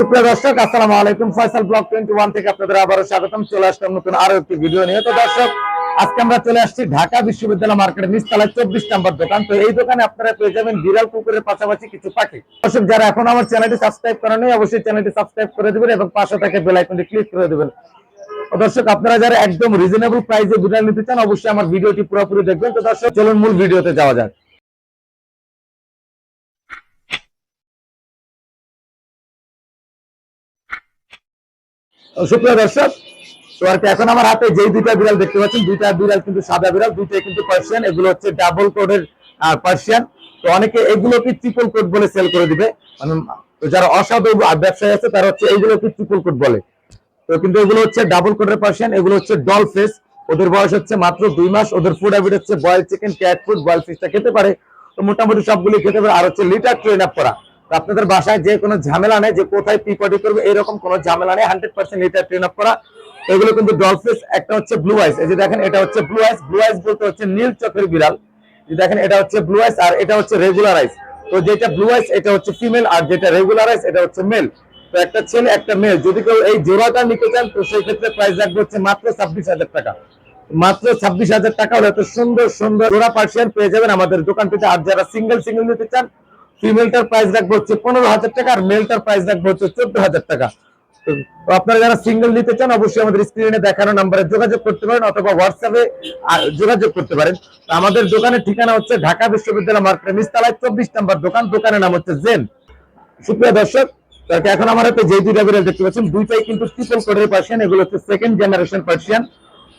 সুপ্রিয় দর্শক, আসসালামু আলাইকুম। ফয়সাল ব্লগ টোয়েন্টি ওয়ান থেকে আপনাদের স্বাগতম। চলে আসলাম নতুন আরও একটি ভিডিও নিয়ে। তো দর্শক, আজকে আমরা চলে আসছি ঢাকা বিশ্ববিদ্যালয় মার্কেটের নিচতলায় চব্বিশ নম্বর দোকান। তো এই দোকানে আপনারা পেয়ে যাবেন বিড়াল কুকুরের পাশাপাশি কিছু পাখি। দর্শক, যারা এখন আমার চ্যানেলটি সাবস্ক্রাইব করেন অবশ্যই চ্যানেলটি সাবস্ক্রাইব করে দিবেন এবং পাশে থাকে বেল আইকনটি ক্লিক করে দিবেন। দর্শক, আপনারা যারা একদম রিজনেবল প্রাইসে বিড়াল নিতে চান, অবশ্যই আমার ভিডিওটি পুরোপুরি দেখবেন। তো দর্শক, চলুন মূল ভিডিওতে যাওয়া যাক তো সুপ্রিয় দর্শক, তো আর এখন আমার হাতে যেই দুইটা বিড়াল দেখতে পাচ্ছেন, দুইটা বিড়াল কিন্তু সাদা বিড়াল, দুইটাই কিন্তু পার্সিয়ান, এগুলো হচ্ছে ডাবল কোডের পার্সিয়ান। তো অনেকে এগুলোকে ট্রিপল কোড বলে সেল করে দিবে। মানে যারা অসাধু ব্যবসায়ী আছে, তারা হচ্ছে এইগুলোকে ট্রিপল কোড বলে। তো কিন্তু এগুলো হচ্ছে ডাবল কোডের পার্সিয়ান, এগুলো হচ্ছে ডল ফেস ওদের বয়স হচ্ছে মাত্র দুই মাস, ওদের ফুড হ্যাবিট হচ্ছে boil chicken cat food boil ফিশটা খেতে পারে। তো মোটামুটি সবগুলি খেতে পারে। আর হচ্ছে লিটার ট্রেন আপ করা। আপনাদের বাসায় যে কোনো ঝামেলা নেই, যে কোথায় পিপটি করবে, এরকম কোনো ঝামেলা নেই হান্ড্রেড পার্সেন্ট এটা ট্রেন আপ করা। এগুলো কিন্তু ডলফিস একটা হচ্ছে ব্লু আইস এই যে দেখেন, এটা হচ্ছে ব্লু আইস ব্লু আইস বলতে হচ্ছে নীল চোখের বিড়াল। দেখেন, এটা হচ্ছে ব্লু আইস আর এটা হচ্ছে রেগুলার আইস তো যেটা ব্লু আইস এটা হচ্ছে ফিমেল আর যেটা রেগুলার আইস এটা হচ্ছে মেল তো একটা ছেলে, একটা মেয়ে। যদি কেউ এই জোড়াটা নিতে চান, তো সেই ক্ষেত্রে প্রাইস রাখবে হচ্ছে মাত্র ছাব্বিশ হাজার টাকা। মাত্র ছাব্বিশ হাজার টাকা হলে এত সুন্দর সুন্দর জোড়া পার্সিয়ান পেয়ে যাবেন আমাদের দোকানটিতে। আর যারা সিঙ্গেল সিঙ্গেল নিতে চান ফিমেলটার প্রাইস রাখব হচ্ছে পনেরো হাজার টাকা আর মেলটার প্রাইস রাখব হচ্ছে চোদ্দ হাজার টাকা। আপনারা যারা সিঙ্গেল নিতে চান, অবশ্যই আমাদের স্ক্রিনে দেখানো নাম্বারে যোগাযোগ করতে পারেন অথবা হোয়াটসঅ্যাপে যোগাযোগ করতে পারেন। আমাদের দোকানের ঠিকানা হচ্ছে ঢাকা বিশ্ববিদ্যালয় মার্কেট নিচতলায় চব্বিশ নম্বর দোকান। দোকানের নাম হচ্ছে জেন। সুপ্রিয় দর্শক এখন আমার হাতে যে দুইটা বিড়াল দেখতে পাচ্ছেন, দুইটাই কিন্তু ট্রিপল কোডের পার্সিয়ান এগুলো হচ্ছে সেকেন্ড জেনারেশন পার্সিয়ান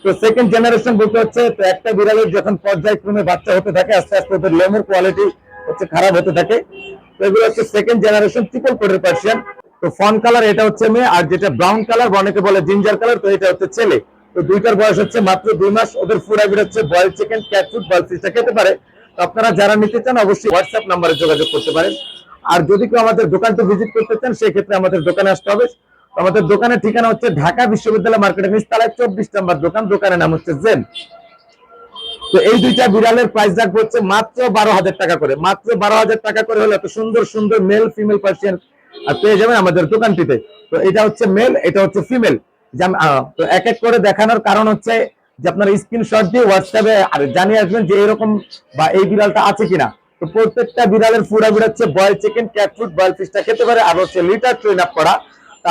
তো সেকেন্ড জেনারেশন বলতে হচ্ছে একটা বিড়ালের যখন পর্যায়ক্রমে বাচ্চা হতে থাকে, আস্তে আস্তে ওদের লোমের কোয়ালিটি হচ্ছে খারাপ হতে থাকে। তো এগুলো হচ্ছে সেকেন্ড জেনারেশন ট্রিপল কোডের পার্সিয়ান তো ফন কালার এটা হচ্ছে মেয়ে, আর যেটা ব্রাউন কালার অনেকে বলে জিঞ্জার কালার তো এটা হচ্ছে ছেলে। তো দুইটার বয়স হচ্ছে মাত্র দুই মাস, ওদের ফুড হ্যাবিট হচ্ছে boil chicken cat food boil ফিশটা খেতে পারে। তো আপনারা যারা নিতে চান, অবশ্যই হোয়াটসঅ্যাপ নাম্বারে যোগাযোগ করতে পারেন। আর যদি কেউ আমাদের দোকানটা ভিজিট করতে চান সেই ক্ষেত্রে আমাদের দোকানে আসতে হবে। আমাদের দোকানের ঠিকানা হচ্ছে ঢাকা বিশ্ববিদ্যালয় মার্কেটের নিচতলায় চব্বিশ নম্বর দোকান, দোকানের নাম হচ্ছে জেন তো এই দুইটা বিড়ালের প্রাইস রাখব হচ্ছে মাত্র বারো হাজার টাকা করে। মাত্র বারো হাজার টাকা করে হলে এত সুন্দর সুন্দর মেল ফিমেল পার্সিয়ান আর পেয়ে যাবেন আমাদের দোকানটিতে। তো এটা হচ্ছে মেল এটা হচ্ছে ফিমেল তো এক এক করে দেখানোর কারণ হচ্ছে যে আপনার স্ক্রিনশট দিয়ে হোয়াটসঅ্যাপে আর জানিয়ে আসবেন যে এরকম বা এই বিড়ালটা আছে কিনা। তো প্রত্যেকটা বিড়ালের ফুডা বিড়াচ্ছে boil chicken cat food boil ফিশটা খেতে পারে, আর হচ্ছে লিটার ট্রেন আপ করা।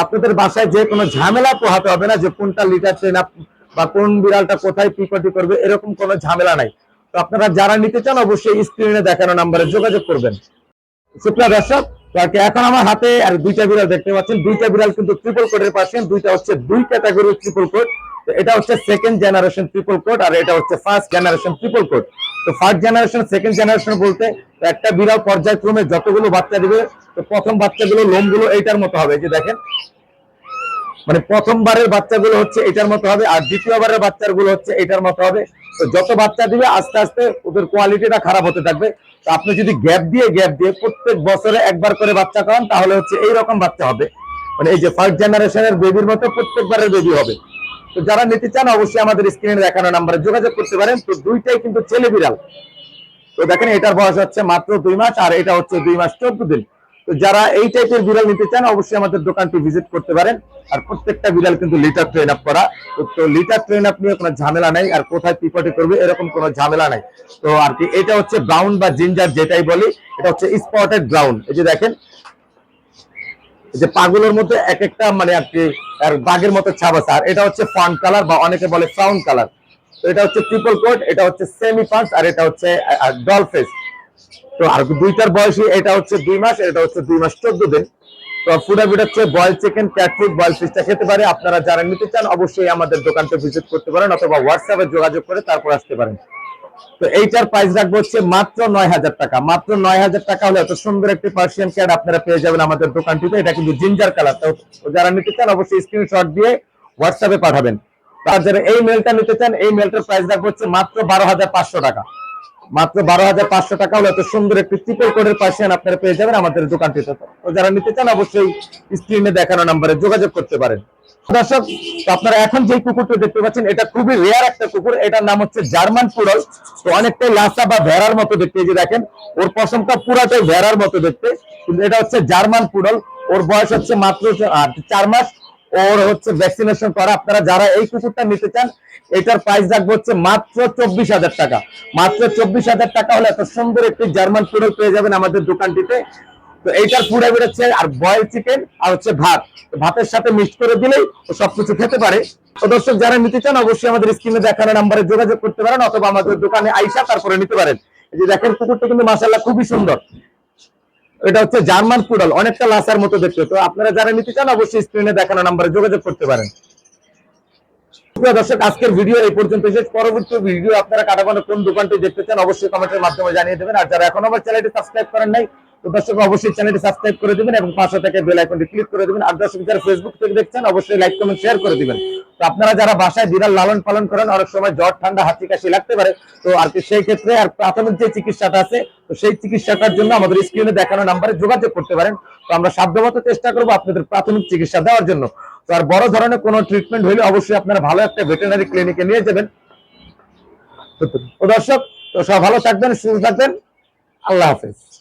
আপনাদের বাসায় যে কোনো ঝামেলা পোহাতে হবে না যে কোনটা লিটার ট্রেন আপ বা কোন বিড়ালটা কোথায় পিপটি করবে, এরকম কোনো ঝামেলা নাই। তো আপনারা যারা নিতে চান, অবশ্যই স্ক্রিনে দেখানো নাম্বারে যোগাযোগ করবেন। সুপ্রিয় দর্শক এখন আমার হাতে, আর দুইটা বিড়াল দেখতে পাচ্ছেন। দুইটা বিড়াল কিন্তু ট্রিপল কোডের পাচ্ছেন দুইটা হচ্ছে দুই ক্যাটাগরির ট্রিপল কোড তো এটা হচ্ছে সেকেন্ড জেনারেশন ট্রিপল কোড আর এটা হচ্ছে ফার্স্ট জেনারেশন ট্রিপল কোড তো ফার্স্ট জেনারেশন সেকেন্ড জেনারেশন বলতে একটা বিড়াল পর্যায়ক্রমে যতগুলো বাচ্চা দিবে, তো প্রথম বাচ্চাগুলো, লোমগুলো এইটার মতো হবে। যে দেখেন মানে প্রথমবারের বাচ্চাগুলো হচ্ছে এটার মতো হবে, আর দ্বিতীয়বারের বাচ্চাগুলো হচ্ছে এটার মতো হবে। তো যত বাচ্চা দিবে, আস্তে আস্তে ওদের কোয়ালিটিটা খারাপ হতে থাকবে। তো আপনি যদি গ্যাপ দিয়ে গ্যাপ দিয়ে প্রত্যেক বছরে একবার করে বাচ্চা করান, তাহলে হচ্ছে এই রকম বাচ্চা হবে। মানে এই যে ফার্স্ট জেনারেশনের বেবির মতো প্রত্যেকবারের বেবি হবে। তো যারা নিতে চান, অবশ্যই আমাদের স্ক্রিনে দেখানো নাম্বারে যোগাযোগ করতে পারেন। তো দুইটাই কিন্তু ছেলে বিড়াল। তো দেখেন, এটার বয়স হচ্ছে মাত্র দুই মাস, আর এটা হচ্ছে দুই মাস, চোদ্দ দিন। তো যারা এই টাইপের বিড়াল নিতে চান, অবশ্যই আমাদের দোকানটি ভিজিট করতে পারেন। আর প্রত্যেকটা বিড়াল কিন্তু লিটার ট্রেন আপ করা। তো লিটার ট্রেন আপ নিয়ে কোনো ঝামেলা নাই। আর কোথায় পিপটি করবে, এরকম কোনো ঝামেলা নাই। তো আর কি, এটা হচ্ছে ব্রাউন বা জিঞ্জার যেটাই বলি, এটা হচ্ছে স্পটেড ব্রাউন এই যে দেখেন যে পাগলের মধ্যে এক একটা মানে আর কি, আর বাঘের মতো ছাপ আছে। আর এটা হচ্ছে ফান কালার বা অনেকে বলে ফ্রাউন কালার তো এটা হচ্ছে ট্রিপল কোট এটা হচ্ছে সেমি পাঁচ আর এটা হচ্ছে ডল ফেস তো আর দুইটার বয়সী, এটা হচ্ছে দুই মাস, এটা হচ্ছে দুই মাস চোদ্দ দিন। তো ফুড হ্যাবিট হচ্ছে boil chicken, cat food boil ফিশটা খেতে পারে। আপনারা যারা নিতে চান, অবশ্যই আমাদের দোকানটা ভিজিট করতে পারেন অথবা হোয়াটসঅ্যাপে যোগাযোগ করে তারপর আসতে পারেন। তো এইটার প্রাইস রাখব হচ্ছে মাত্র নয় হাজার টাকা। মাত্র নয় হাজার টাকা হলে এত সুন্দর একটি পার্সিয়ান ক্যাট আপনারা পেয়ে যাবেন আমাদের দোকানটিতে। এটা কিন্তু জিঞ্জার কালার তো যারা নিতে চান, অবশ্যই স্ক্রিনশট দিয়ে হোয়াটসঅ্যাপে পাঠাবেন। তার যারা এই মেলটা নিতে চান, এই মেলটার প্রাইস রাখব হচ্ছে মাত্র বারো হাজার পাঁচশো টাকা। মাত্র বারো হাজার পাঁচশো টাকা হলে সুন্দর একটি ট্রিপল কোডের পার্সিয়ান আপনারা পেয়ে যাবেন আমাদের দোকানটিতে। তো যারা নিতে চান অবশ্যই স্ক্রিনে দেখানো নাম্বারে যোগাযোগ করতে পারেন। দর্শক আপনারা এখন যে কুকুরটা দেখতে পাচ্ছেন, এটা খুবই রেয়ার একটা কুকুর। এটার নাম হচ্ছে জার্মান পুডল তো অনেকটাই লাসা বা ভেড়ার মতো দেখতে যে দেখেন, ওর পশমটা পুরাটাই ভেড়ার মতো দেখতে। কিন্তু এটা হচ্ছে জার্মান পুডল ওর বয়স হচ্ছে মাত্র চার মাস। ওর হচ্ছে ভ্যাকসিনেশন করা। আপনারা যারা এই কুকুরটা নিতে চান, এটার প্রাইস রাখব হচ্ছে মাত্র চব্বিশ হাজার টাকা। মাত্র চব্বিশ হাজার টাকা হলে এত সুন্দর একটি জার্মান পুরো পেয়ে যাবেন আমাদের দোকানটিতে। তো এইটার পুরো বেরোচ্ছে আর বয়েল চিকেন আর হচ্ছে ভাত। ভাতের সাথে মিক্স করে দিলেই ও সবকিছু খেতে পারে। তো দর্শক, যারা নিতে চান, অবশ্যই আমাদের স্ক্রিনে দেখানো নাম্বারে যোগাযোগ করতে পারেন অথবা আমাদের দোকানে আইসা তারপরে নিতে পারেন। এই যে দেখেন, কুকুরটা কিন্তু মাসাল্লাহ খুবই সুন্দর। এটা হচ্ছে জার্মান পুডল, অনেকটা লাসার মতো দেখতে। তো আপনারা যারা নিতে চান, অবশ্যই স্ক্রিনে দেখানো নাম্বারে যোগাযোগ করতে পারেন। দর্শক, আজকের ভিডিও এই পর্যন্ত শেষ। পরবর্তী ভিডিও আপনারা কাটাবানো কোন দোকানটি দেখতে চান, অবশ্যই কমেন্টের মাধ্যমে জানিয়ে দেবেন। আর যারা এখন আমার চ্যানেলটি সাবস্ক্রাইব করেন নাই তো দর্শক, অবশ্যই চ্যানেলটি সাবস্ক্রাইব করে দিবেন এবং পাশে থেকে বেল আইকনটি ক্লিক করে দিবেন। আর দর্শক, যারা ফেসবুক থেকে দেখছেন, অবশ্যই লাইক, কমেন্ট শেয়ার করে দিবেন। তো আপনারা যারা বাসায় বিড়াল লালন পালন করেন, অনেক সময় জ্বর, ঠান্ডা, হাঁচি, কাশি লাগতে পারে। তো আর কি সেই ক্ষেত্রে আর প্রাথমিক যে চিকিৎসাটা আছে, তো সেই চিকিৎসাটার জন্য আমাদের স্ক্রিনে দেখানো নাম্বারে যোগাযোগ করতে পারেন। তো আমরা সাধ্যমতো চেষ্টা করব আপনাদের প্রাথমিক চিকিৎসা দেওয়ার জন্য। তো আর বড় ধরনের কোনো ট্রিটমেন্ট হলে অবশ্যই আপনারা ভালো একটা ভেটেরিনারি ক্লিনিকে নিয়ে যাবেন। তো- দর্শক, তো সব ভালো থাকবেন, সুস্থ থাকবেন। আল্লাহ হাফেজ।